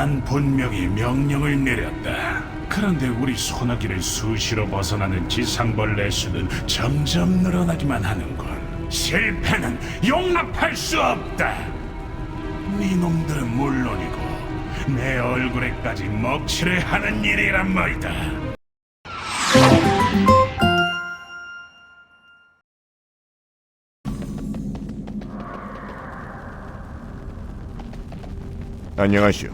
난 분명히 명령을 내렸다. 그런데 우리 소나기를 수시로 벗어나는 지상벌레 수는 점점 늘어나기만 하는군. 실패는 용납할 수 없다. 네 놈들은 물론이고 내 얼굴에까지 먹칠을 하는 일이란 말이다. 안녕하시오.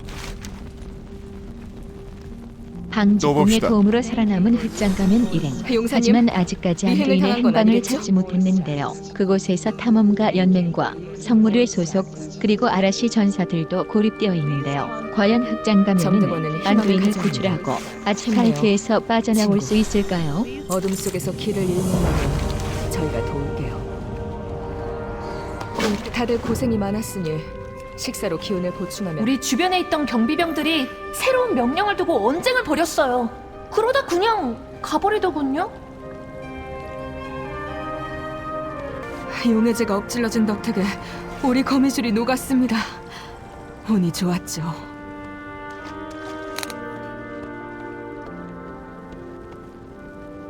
봅시다. 도움으로 살아남은 흑장가면 일행. 용사님, 하지만 아직까지 당한 건 행방을 아니겠죠? 찾지 못했는데요. 그곳에서 탐험가 연맹과 성물의 소속 그리고 아라시 전사들도 고립되어 있는데요. 과연 희망을 안도인을 가졌네요. 구출하고 아치카이트에서 빠져나올 친구. 수 있을까요? 어둠 속에서 길을 잃는다면 저희가 도울게요. 음, 다들 고생이 많았으니 식사로 기운을 보충하면 우리 주변에 있던 경비병들이 새로운 명령을 두고 언쟁을 벌였어요. 그러다 그냥 가버리더군요. 용해제가 엎질러진 덕택에 우리 거미줄이 녹았습니다. 운이 좋았죠.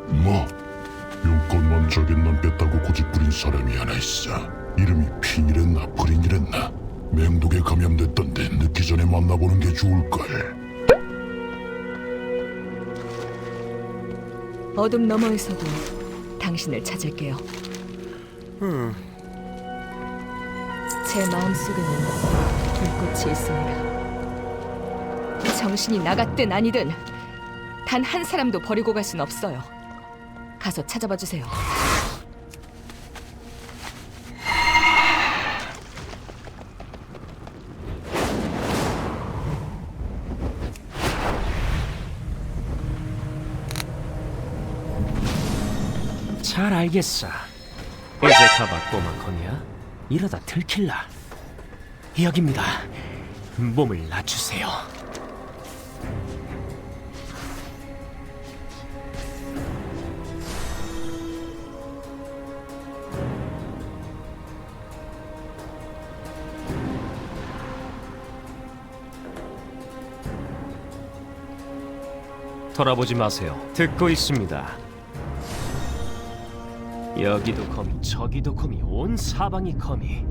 뭐 용건만 저격만 뺐다고 고집부린 사람이 하나 있어 이름이 핀이랬나 프린이랬나 맹독에 감염됐던데 늦기 전에 만나보는 게 좋을걸 어둠 너머에서도 당신을 찾을게요. 제 마음속에는 불꽃이 있습니다. 정신이 나갔든 아니든 단 한 사람도 버리고 갈 순 없어요. 가서 찾아봐 주세요. 알겠어. 이제 가봐 꼬마 거미야. 이러다 들킬라. 여기입니다. 몸을 낮추세요. 돌아보지 마세요. 듣고 있습니다. 여기도 거미, 저기도 거미, 온 사방이 거미.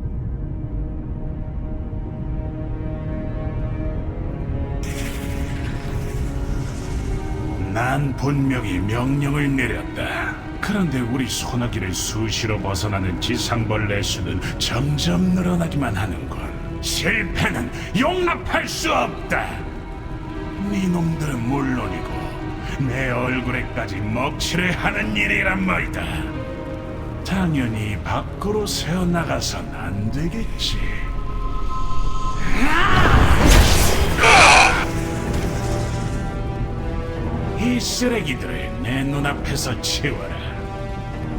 난 분명히 명령을 내렸다. 그런데 우리 소나기를 수시로 벗어나는 지상벌레 수는 점점 늘어나기만 하는군. 실패는 용납할 수 없다. 네 놈들은 물론이고 내 얼굴에까지 먹칠을 하는 일이란 말이다. 당연히 밖으로 새어 나가선 안 되겠지. 이 쓰레기들을 내 눈앞에서 치워라.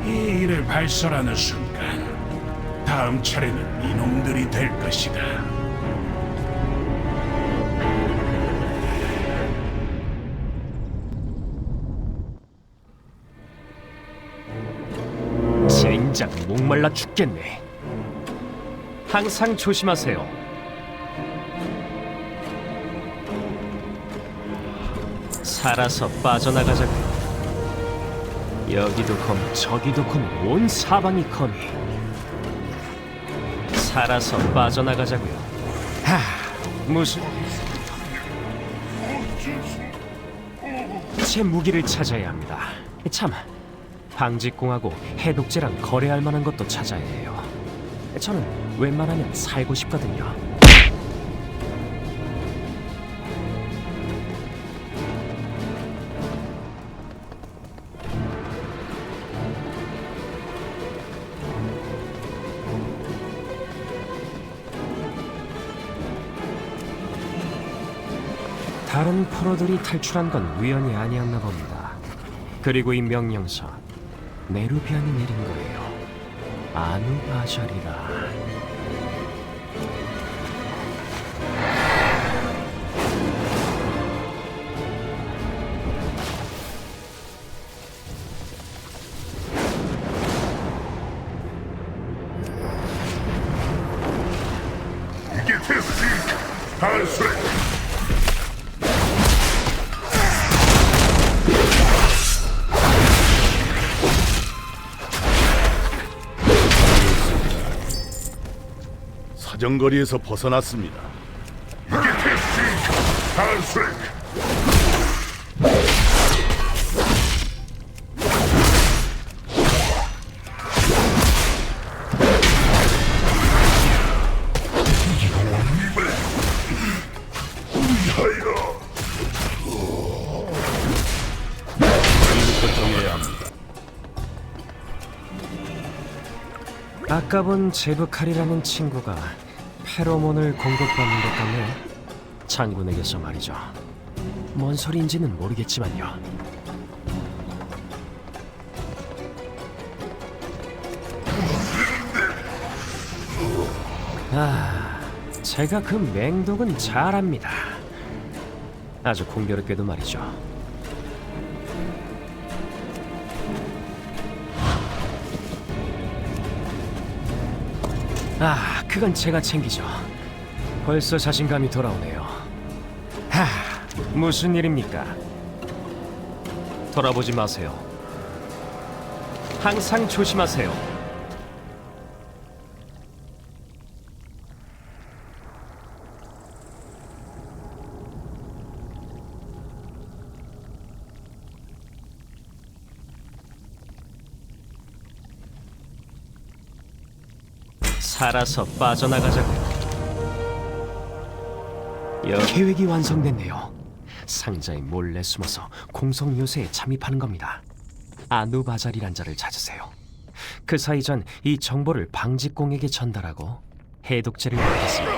이 일을 발설하는 순간 다음 차례는 이놈들이 될 것이다. 젠장 목말라 죽겠네. 항상 조심하세요. 살아서 빠져나가자고요. 여기도 거미, 저기도 거미, 온 사방이 거미. 살아서 빠져나가자고요. 하, 무슨 제 무기를 찾아야 합니다. 참, 방직공하고 해독제랑 거래할 만한 것도 찾아야 해요. 저는 웬만하면 살고 싶거든요. 다른 프로들이 탈출한 건 우연이 아니었나 봅니다. 그리고 이 명령서 네루비안이 내린 거예요. 아누바절이라. 사정거리에서 벗어났습니다. 아까 본 제브 칼이라는 친구가 페로몬을 공급받는 것 같네요. 장군에게서 말이죠. 뭔 소리인지는 모르겠지만요. 아, 제가 그 맹독은 잘 압니다. 아주 공교롭게도 말이죠. 아, 그건 제가 챙기죠. 벌써 자신감이 돌아오네요. 하, 무슨 일입니까? 돌아보지 마세요. 항상 조심하세요. 살아서 빠져나가자고요. 여 계획이 완성됐네요. 상자에 몰래 숨어서 공성 요새에 잠입하는 겁니다. 아누바잘이란 자를 찾으세요. 그 사이 전 이 정보를 방직공에게 전달하고 해독제를 받겠습니다.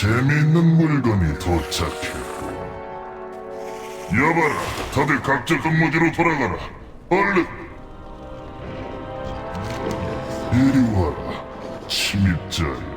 재미있는 물건이 도착했고. 여봐라 다들 각자 근무지로 돌아가라. 얼른. 이리 와라 침입자여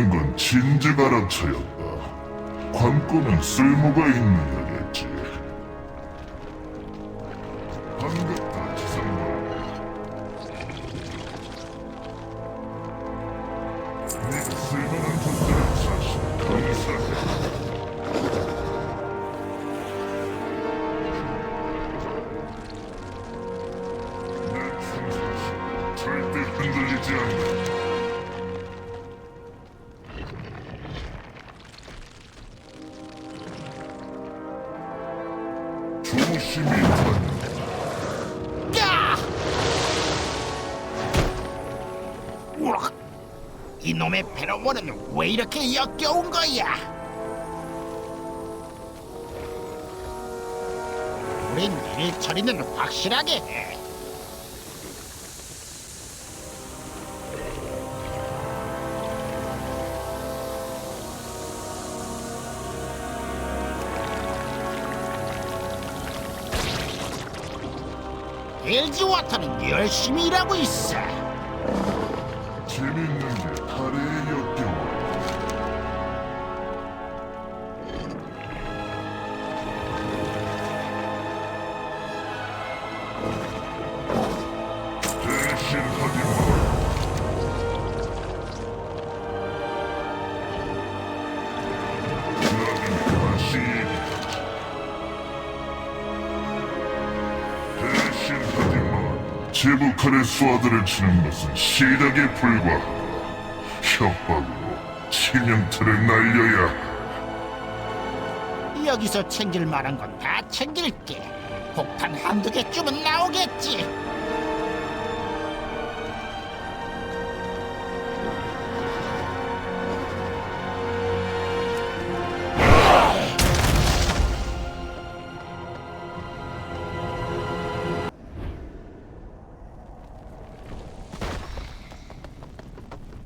살아있는 건 알아차였다. 관건은 쓸모가 있느냐겠지. 반갑 페로몬은 왜 이렇게 역겨운 거야? 우린 일 처리는 확실하게 해. 엘즈와터는 열심히 일하고 있어. 북한의 수하들을 치는 것은 시작에 불과하고 협박으로 치명틀을 날려야. 여기서 챙길 만한 건 다 챙길게. 폭탄 한두 개쯤은 나오겠지.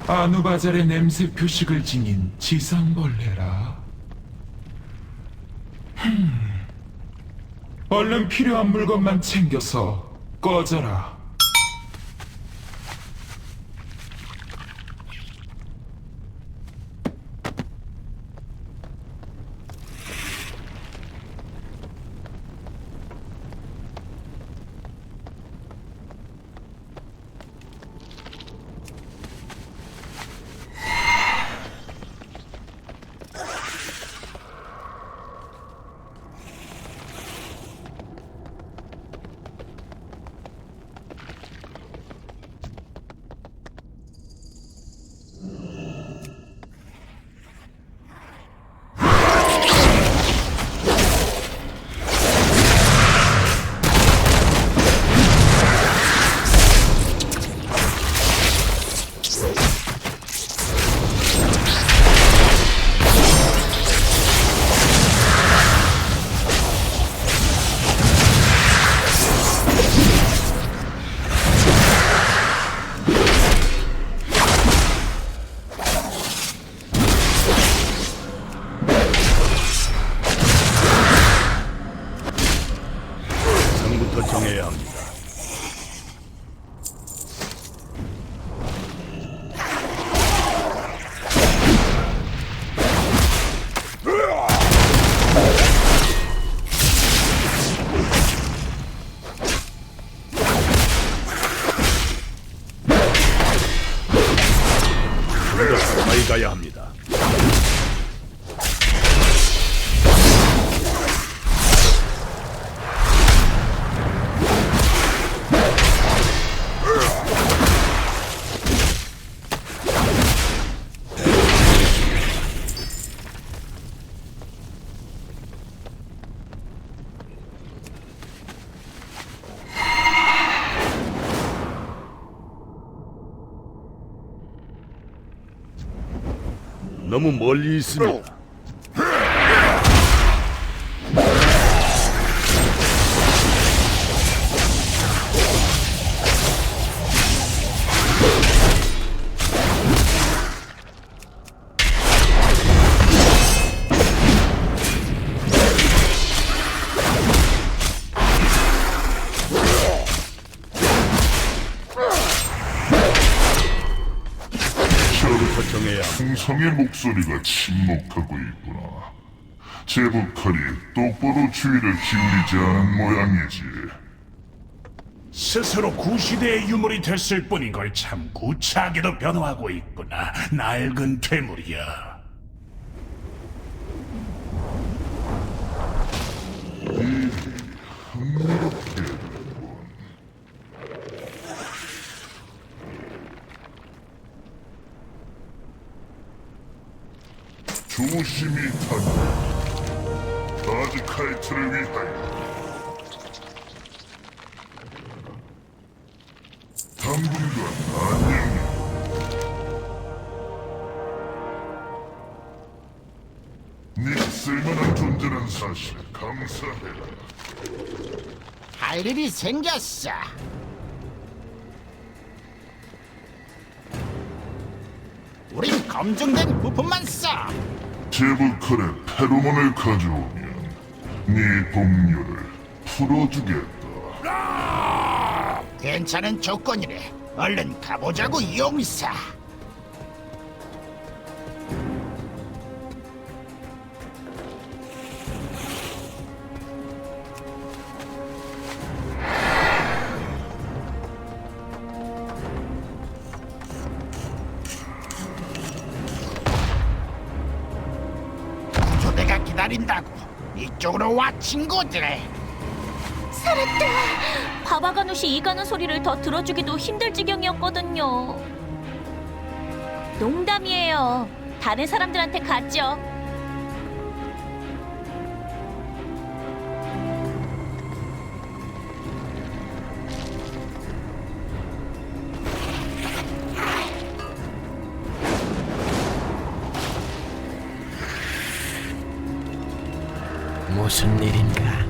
아누바잘의 냄새 표식을 지닌 지상벌레라. 흠. 얼른 필요한 물건만 챙겨서 꺼져라. 너무 멀리 있습니 목소리가 침묵하고 있구나. 제북칼이 똑바로 주의를 기울이지 않은 모양이지. 스스로 구시대의 유물이 됐을 뿐인 걸 참 구차하게도 변호하고 있구나. 낡은 퇴물이야. 조심히 타라. 바드카이트를 위하여. 당분간 안녕. 네 쓸만한 존재란 사실 감사해라. 할 일이 생겼어. 우린 검증된 부품만 써. 제브컬의 페로몬을 가져오면 네 동료를 풀어주겠다. 괜찮은 조건이래. 얼른 가보자고 용사. 기다린다고. 이쪽으로 와 친구들. 살았다. 바바가누시 이가는 소리를 더 들어주기도 힘들 지경이었거든요. 농담이에요. 다른 사람들한테 가죠. 무슨 일인가?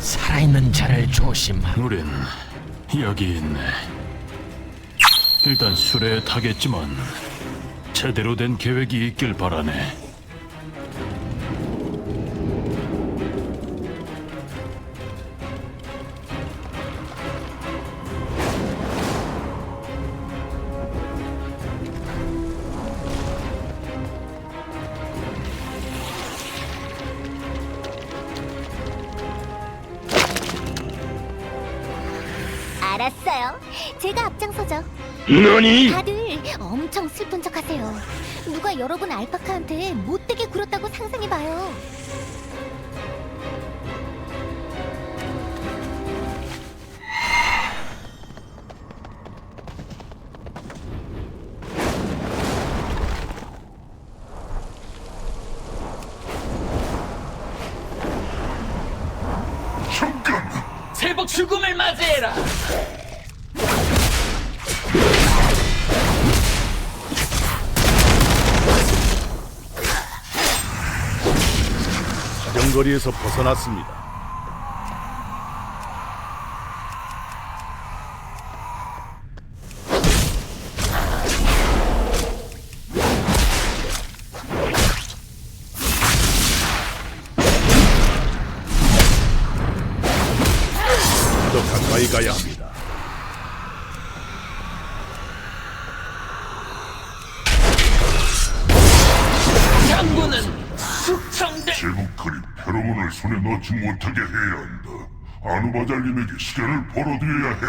살아있는 자를 조심하. 우린 여기 있네. 일단 수레에 타겠지만 제대로 된 계획이 있길 바라네. 너니? 다들 엄청 슬픈 척 하세요. 누가 여러분 알파카한테 못되게 굴었다고 상상해봐요. 죽음을 맞이해라. 사정거리에서 벗어났습니다. 더 가까이 가야 합니다. 넣지 못하게 해야 한다. 아누바잘님에게 시간을 벌어드려야 해.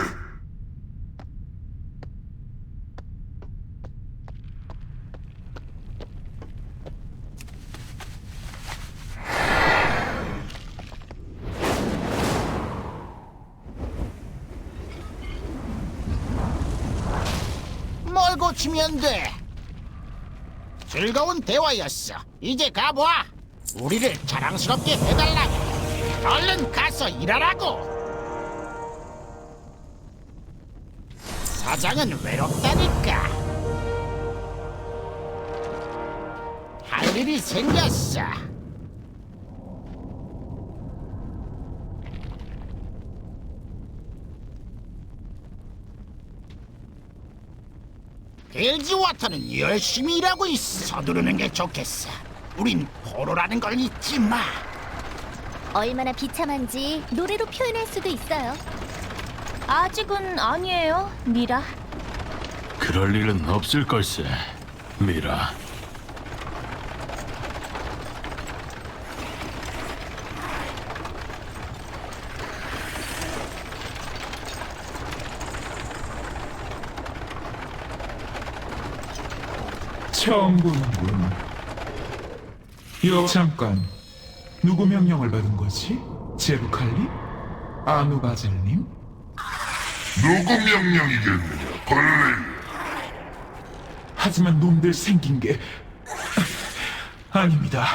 뭘 고치면 돼? 즐거운 대화였어. 이제 가봐. 우리를 자랑스럽게 해달라고. 얼른 가서 일하라고. 사장은 외롭다니까. 할 일이 생겼어. 벨지와터는 열심히 일하고 있어. 서두르는 게 좋겠어. 우린 포로라는 걸 잊지 마. 얼마나 비참한지 노래로 표현할 수도 있어요. 아직은 아니에요, 미라. 그럴 일은 없을 걸세, 미라. 보는군. 여 잠깐 누구 명령을 받은 거지? 제루칼리? 아누바젤님? 누구 명령이겠느냐, 벌레. 하지만 놈들 생긴 게 아닙니다.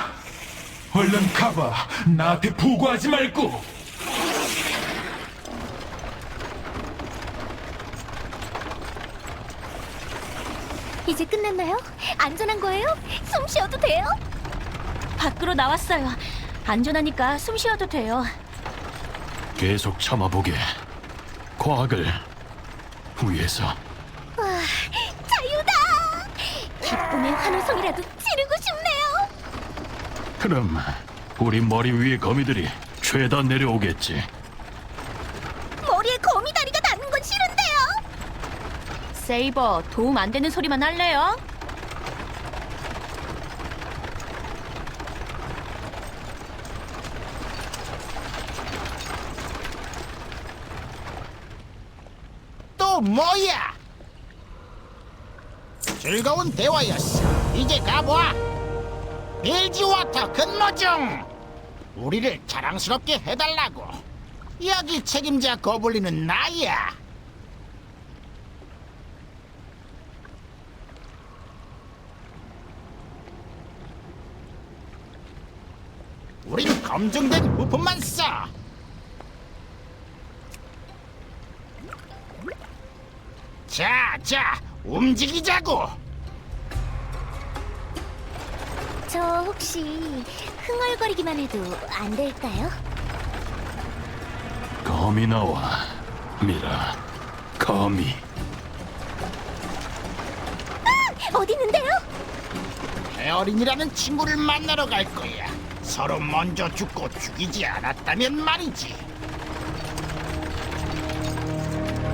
얼른 가봐. 나한테 보고하지 말고. 이제 끝났나요? 안전한 거예요? 숨 쉬어도 돼요? 밖으로 나왔어요. 안전하니까 숨 쉬어도 돼요. 계속 참아보게. 과학을 위해서. 와, 자유다! 기쁨의 환호성이라도 지르고 싶네요. 그럼 우리 머리 위의 거미들이 죄다 내려오겠지. 머리에 거미다리가 닿는 건 싫은데요. 세이버, 도움 안 되는 소리만 할래요? 뭐야? 즐거운 대화였어. 이제 가보아. 빌지워터 근무 중. 우리를 자랑스럽게 해달라고. 여기 책임자 거블리는 나야. 우린 검증된 부품만 써. 자, 자, 움직이자고. 저 혹시 흥얼거리기만 해도 안 될까요? 검이 나와. 미라, 검이. 어디 있는데요? 에어린이라는 친구를 만나러 갈 거야. 서로 먼저 죽고 죽이지 않았다면 말이지.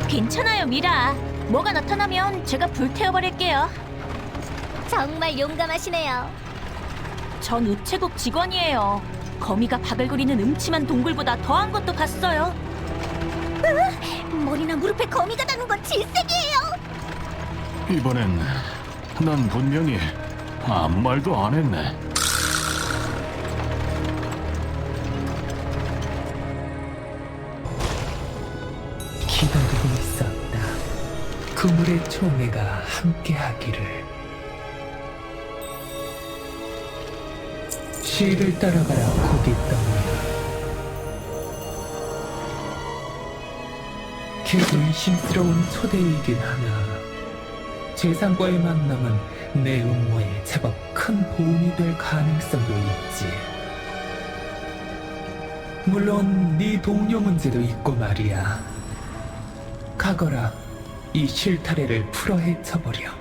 괜찮아요, 미라. 뭐가 나타나면 제가 불태워버릴게요. 정말 용감하시네요. 전 우체국 직원이에요. 거미가 바글거리는 음침한 동굴보다 더한 것도 봤어요. 머리나 무릎에 거미가 다는 건 질색이에요. 이번엔 난 분명히 아무 말도 안 했네. 그물의 총애가 함께하기를. 시를 따라가라 고깃덩이야. 계속 의심스러운 초대이긴 하나 재상과의 만남은 내 음모에 제법 큰 도움이 될 가능성도 있지. 물론 네 동료 문제도 있고 말이야. 가거라 이 실타래를 풀어 헤쳐버려.